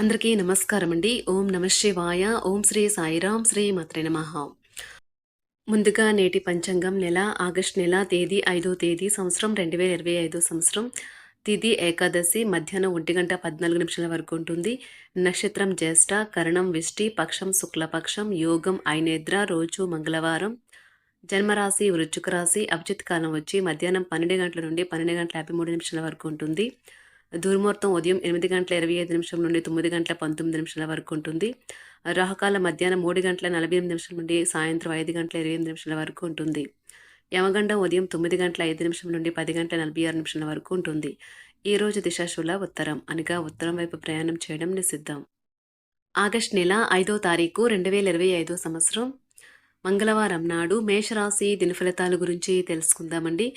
అందరికీ నమస్కారం అండి ఓం నమ శివాయ. ఓం శ్రీ సాయిరాం శ్రీ మాత్రే నమ. ముందుగా నేటి పంచాంగం నెల ఆగస్టు నెల తేదీ ఐదో తేదీ సంవత్సరం రెండు వేల ఇరవై ఐదో సంవత్సరం. తిథి ఏకాదశి మధ్యాహ్నం ఒంటి గంట పద్నాలుగు నిమిషాల వరకు ఉంటుంది. నక్షత్రం జ్యేష్ఠ కరణం విష్టి పక్షం శుక్లపక్షం యోగం ఐనేద్ర రోజు మంగళవారం. జన్మరాశి వృచ్చుక రాశి అభిజిత్ కాలం వచ్చి మధ్యాహ్నం పన్నెండు గంటల నుండి పన్నెండు గంటల యాభై మూడు నిమిషాల వరకు ఉంటుంది. దుర్ముహూర్తం ఉదయం ఎనిమిది గంటల ఇరవై ఐదు నిమిషం నుండి తొమ్మిది గంటల పంతొమ్మిది నిమిషాల వరకు ఉంటుంది. రాహకాల మధ్యాహ్నం మూడు గంటల నలభై ఎనిమిది నిమిషం నుండి సాయంత్రం ఐదు గంటల ఇరవై ఎనిమిది నిమిషాల వరకు ఉంటుంది. యమగండం ఉదయం తొమ్మిది గంటల ఐదు నిమిషం నుండి పది గంటల నలభై ఆరు నిమిషాల వరకు ఉంటుంది. ఈ రోజు దిశాశుల ఉత్తరం. అనగా ఉత్తరం వైపు ప్రయాణం చేయడం నిషిద్ధం. ఆగస్ట్ నెల ఐదో తారీఖు రెండు వేల ఇరవై ఐదో సంవత్సరం. మంగళవారం నాడు మేషరాశి దినఫలితాల గురించి తెలుసుకుందామండి.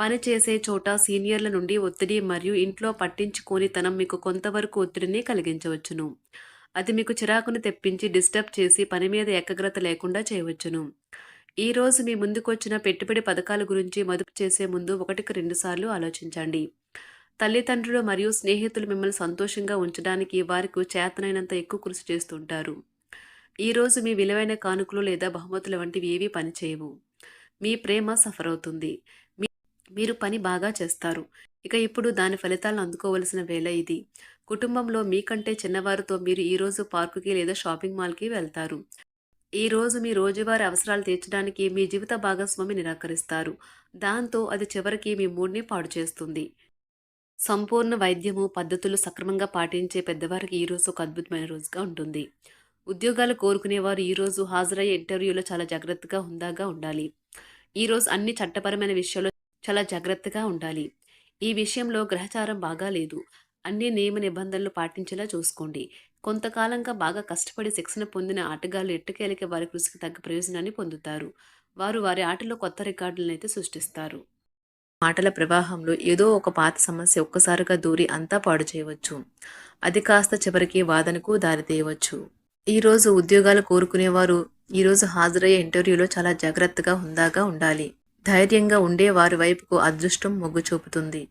పని చేసే చోట సీనియర్ల నుండి ఒత్తిడి మరియు ఇంట్లో పట్టించుకోని తనం మీకు కొంతవరకు ఒత్తిడిని కలిగించవచ్చును. అది మీకు చిరాకును తెప్పించి డిస్టర్బ్ చేసి పని మీద ఏకాగ్రత లేకుండా చేయవచ్చును. ఈ రోజు మీ ముందుకొచ్చిన పెట్టుబడి పథకాల గురించి మదుపు చేసే ముందు ఒకటికి రెండుసార్లు ఆలోచించండి. తల్లిదండ్రులు మరియు స్నేహితులు మిమ్మల్ని సంతోషంగా ఉంచడానికి వారికి చేతనైనంత ఎక్కువ కృషి చేస్తుంటారు. ఈరోజు మీ విలువైన కానుకలు లేదా బహుమతులు వంటివి ఏవీ పనిచేయవు. మీ ప్రేమ సఫర్ అవుతుంది మీ- మీరు పని బాగా చేస్తారు. ఇక ఇప్పుడు దాని ఫలితాలను అందుకోవలసిన వేళ ఇది. కుటుంబంలో మీకంటే చిన్నవారితో మీరు ఈరోజు పార్కుకి లేదా షాపింగ్ మాల్కి వెళ్తారు. ఈ రోజు మీ రోజువారీ అవసరాలు తీర్చడానికి మీ జీవిత భాగస్వామి నిరాకరిస్తారు. దాంతో అది చివరికి మీ మూడ్ని పాడు చేస్తుంది. సంపూర్ణ వైద్యము పద్ధతులు సక్రమంగా పాటించే పెద్దవారికి ఈరోజు ఒక అద్భుతమైన రోజుగా ఉంటుంది. ఉద్యోగాలు కోరుకునేవారు ఈరోజు హాజరయ్యే ఇంటర్వ్యూలో చాలా జాగ్రత్తగా హుందాగా ఉండాలి. ఈ రోజు అన్ని చట్టపరమైన విషయాల్లో చాలా జాగ్రత్తగా ఉండాలి. ఈ విషయంలో గ్రహచారం బాగా లేదు. అన్ని నియమ నిబంధనలు పాటించేలా చూసుకోండి. కొంతకాలంగా బాగా కష్టపడి శిక్షణ పొందిన ఆటగాళ్ళు ఎట్టకేలకి వారి కృషికి తగ్గ ప్రయోజనాన్ని పొందుతారు. వారు వారి ఆటలో కొత్త రికార్డులను అయితే సృష్టిస్తారు. మాటల ప్రవాహంలో ఏదో ఒక పాత సమస్య ఒక్కసారిగా దూరి అంతా పాడు చేయవచ్చు. అది కాస్త చివరికి వాదనకు దారితీయవచ్చు. ఈరోజు ఉద్యోగాలు కోరుకునేవారు ఈరోజు హాజరయ్యే ఇంటర్వ్యూలో చాలా జాగ్రత్తగా హుందాగా ఉండాలి. ధైర్యంగా ఉండే వారి వైపుకు అదృష్టం మొగ్గు చూపుతుంది.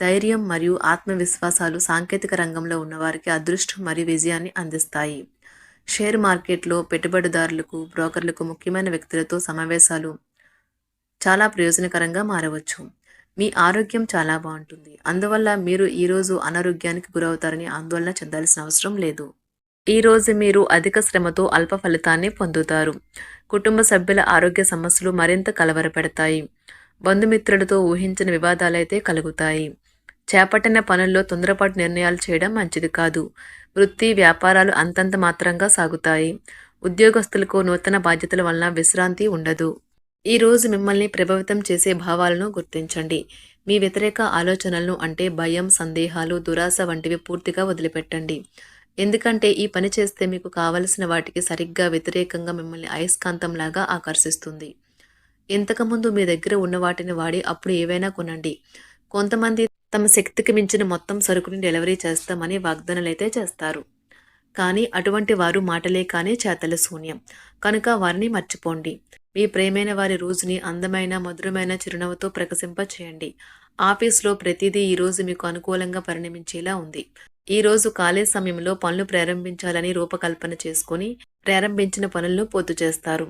ధైర్యం మరియు ఆత్మవిశ్వాసాలు సాంకేతిక రంగంలో ఉన్నవారికి అదృష్టం మరియు విజయాన్ని అందిస్తాయి. షేర్ మార్కెట్లో పెట్టుబడిదారులకు బ్రోకర్లకు ముఖ్యమైన వ్యక్తులతో సమావేశాలు చాలా ప్రయోజనకరంగా మారవచ్చు. మీ ఆరోగ్యం చాలా బాగుంటుంది. అందువల్ల మీరు ఈరోజు అనారోగ్యానికి గురవుతారని ఆందోళన చెందాల్సిన అవసరం లేదు. ఈ రోజు మీరు అధిక శ్రమతో అల్ప ఫలితాన్ని పొందుతారు. కుటుంబ సభ్యుల ఆరోగ్య సమస్యలు మరింత కలవరపెడతాయి. బంధుమిత్రులతో ఊహించిన వివాదాలైతే కలుగుతాయి. చేపట్టిన పనుల్లో తొందరపాటు నిర్ణయాలు చేయడం మంచిది కాదు. వృత్తి వ్యాపారాలు అంతంత మాత్రంగా సాగుతాయి. ఉద్యోగస్తులకు నూతన బాధ్యతల వలన విశ్రాంతి ఉండదు. ఈ రోజు మిమ్మల్ని ప్రభావితం చేసే భావాలను గుర్తించండి. మీ వ్యతిరేక ఆలోచనలను అంటే భయం సందేహాలు దురాశ వంటివి పూర్తిగా వదిలిపెట్టండి. ఎందుకంటే ఈ పని చేస్తే మీకు కావలసిన వాటికి సరిగ్గా వ్యతిరేకంగా మిమ్మల్ని అయస్కాంతంలాగా ఆకర్షిస్తుంది. ఇంతకుముందు మీ దగ్గర ఉన్న వాటిని వాడి అప్పుడు ఏవైనా కొనండి. కొంతమంది తమ శక్తికి మించిన మొత్తం సరుకుని డెలివరీ చేస్తామని వాగ్దానాలైతే చేస్తారు. కానీ అటువంటి వారు మాటలే కానీ చేతల శూన్యం. కనుక వారిని మర్చిపోండి. మీ ప్రేమైన వారి రోజుని అందమైన మధురమైన చిరునవ్వుతో ప్రకసింప చేయండి ఆఫీస్లో ప్రతిదీ ఈరోజు మీకు అనుకూలంగా పరిణమించేలా ఉంది. ఈ రోజు ఖాళీ సమయంలో పనులు ప్రారంభించాలని రూపకల్పన చేసుకొని ప్రారంభించిన పనులను పూర్తి చేస్తారు.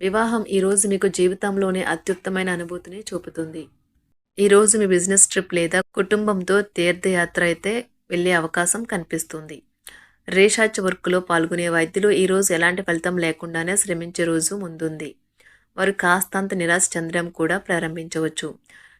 వివాహం ఈ రోజు మీకు జీవితంలోనే అత్యుత్తమైన అనుభూతిని చూపుతుంది. ఈరోజు మీ బిజినెస్ ట్రిప్ లేదా కుటుంబంతో తీర్థయాత్ర అయితే వెళ్ళే అవకాశం కనిపిస్తుంది. రీసెర్చ్ వర్క్లో పాల్గొనే వైద్యులు ఈరోజు ఎలాంటి ఫలితం లేకుండానే శ్రమించే రోజు ముందుంది. వారు కాస్తంత నిరాశ చెందడం కూడా ప్రారంభించవచ్చు.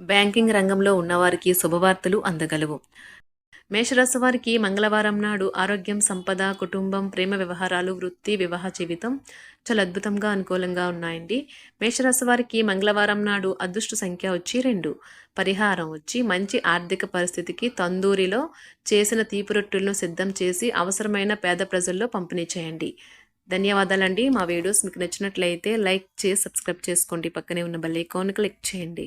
బ్యాంకింగ్ రంగంలో ఉన్నవారికి శుభవార్తలు అందగలవు. మేషరాశి వారికి మంగళవారం నాడు ఆరోగ్యం సంపద కుటుంబం ప్రేమ వ్యవహారాలు వృత్తి వివాహ జీవితం చాలా అద్భుతంగా అనుకూలంగా ఉన్నాయండి. మేషరాశి వారికి మంగళవారం నాడు అదృష్ట సంఖ్య వచ్చి రెండు. పరిహారం వచ్చి మంచి ఆర్థిక పరిస్థితికి తందూరిలో చేసిన తీపి రొట్టెలను సిద్ధం చేసి అవసరమైన పేద ప్రజల్లో పంపిణీ చేయండి. ధన్యవాదాలండి. మా వీడియోస్ మీకు నచ్చినట్లయితే లైక్ చేసి సబ్స్క్రైబ్ చేసుకోండి. పక్కనే ఉన్న బెల్ ఐకాన్ క్లిక్ చేయండి.